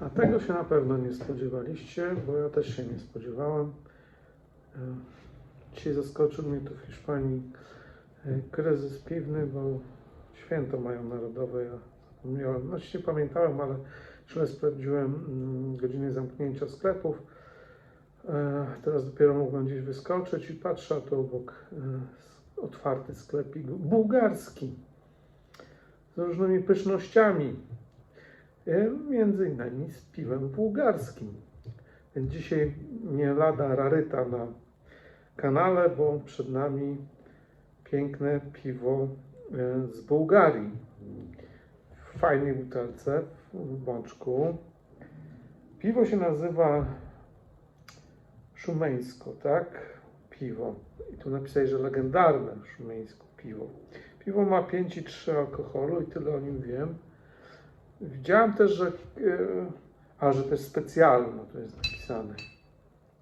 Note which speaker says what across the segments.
Speaker 1: A tego się na pewno nie spodziewaliście, bo ja też się nie spodziewałem. E, Dzisiaj zaskoczył mnie tu w Hiszpanii e, kryzys piwny, bo święto mają narodowe. Ja zapomniałem, właściwie pamiętałem, ale źle sprawdziłem mm, godziny zamknięcia sklepów. E, Teraz dopiero mogłem gdzieś wyskoczyć i patrzę, a tu obok otwarty sklepik bułgarski z różnymi pysznościami. E, Między innymi z piwem bułgarskim. Dzisiaj nie lada raryta na kanale, bo przed nami piękne piwo e, z Bułgarii. W fajnej butelce, w bączku. Piwo się nazywa Szumeńsko, tak? Piwo. I tu napisałeś, że legendarne Szumeńsko piwo. Piwo ma 5,3 alkoholu i tyle o nim wiem. Widziałem też, że. e, A, że to jest specjalne, to jest napisane.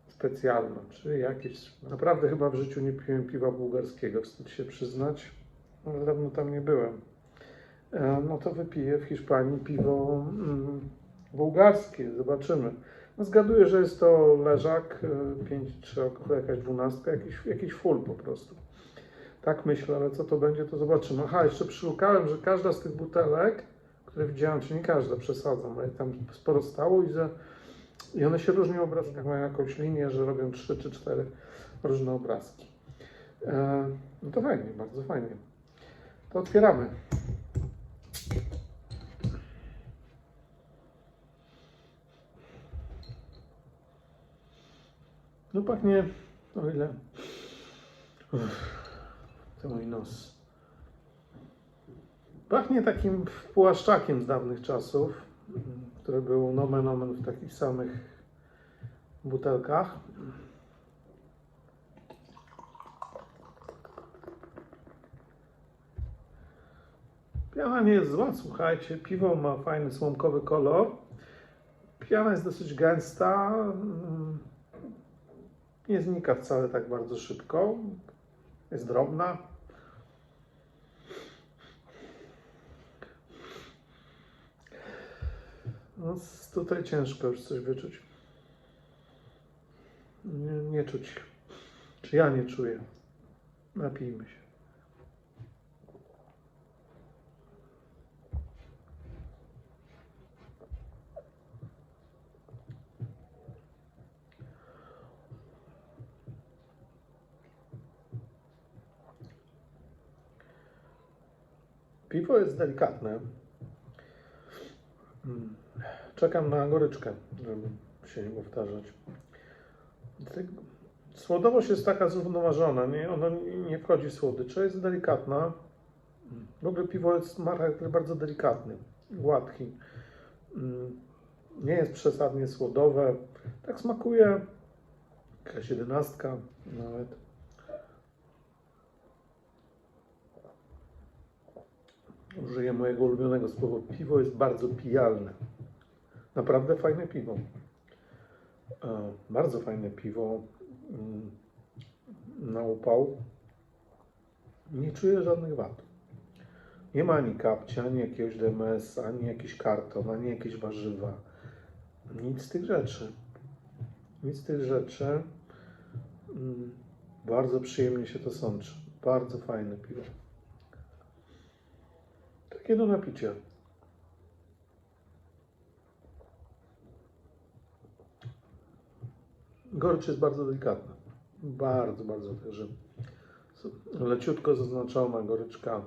Speaker 1: Specjalne, czyli jakieś. Naprawdę chyba w życiu nie piłem piwa bułgarskiego, wstyd się przyznać, ale dawno tam nie byłem. E, No to wypiję w Hiszpanii piwo mm, bułgarskie, zobaczymy. No zgaduję, że jest to leżak, e, 5-3 alkohol, jakaś dwunastka, jakiś, jakiś full po prostu. Tak myślę, ale co to będzie, to zobaczymy. Aha, jeszcze przyszukałem, że każda z tych butelek, które widziałem, czy nie każda, przesadzam, ale tam sporo stało i, że, i one się różnią obrazkach, mają jakąś linię, że robią 3 czy 4 różne obrazki. E, no to fajnie, bardzo fajnie. To otwieramy. No pachnie, o ile... Uff, to mój nos. Pachnie takim płaszczakiem z dawnych czasów, który był nomen omen w takich samych butelkach. Piana nie jest zła, słuchajcie. Piwo ma fajny słomkowy kolor. Piana jest dosyć gęsta. mm, Nie znika wcale tak bardzo szybko. Jest drobna. No, tutaj ciężko już coś wyczuć. Nie, nie czuć. Czy ja nie czuję? Napijmy się. Piwo jest delikatne. Czekam na goryczkę, żeby się nie powtarzać. Słodowość jest taka zrównoważona, nie? ona nie- nie wchodzi w słodycze, jest delikatna. W ogóle piwo jest, ma charakter bardzo delikatny, gładki. Mm. Nie jest przesadnie słodowe. Tak smakuje jakaś jedenastka nawet. Użyję mojego ulubionego słowa. Piwo jest bardzo pijalne. Naprawdę fajne piwo. E, Bardzo fajne piwo mm, na upał. Nie czuję żadnych wad. Nie ma ani kapcia, ani jakiegoś DMS, ani jakiś karton, ani jakieś warzywa. Nic z tych rzeczy. Nic z tych rzeczy. Mm, Bardzo przyjemnie się to sączy. Bardzo fajne piwo. Takie do napicia. Gorycz jest bardzo delikatna. Bardzo, bardzo. Także leciutko zaznaczona goryczka.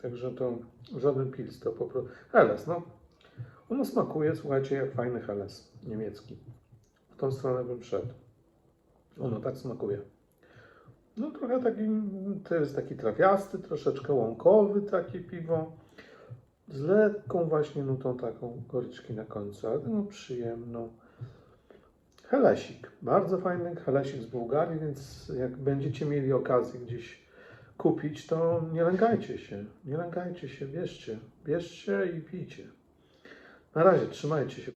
Speaker 1: Także to żaden pils, to po prostu. Heles, no. Ono smakuje, słuchajcie, jak fajny Heles niemiecki. W tą stronę bym szedł. Ono tak smakuje. No trochę taki, to jest taki trawiasty, troszeczkę łąkowy takie piwo. Z lekką właśnie nutą taką goryczki na końcu, ale no przyjemną. Helesik, bardzo fajny helesik z Bułgarii, więc jak będziecie mieli okazję gdzieś kupić, to nie lękajcie się, nie lękajcie się, bierzcie, bierzcie i pijcie. Na razie, trzymajcie się.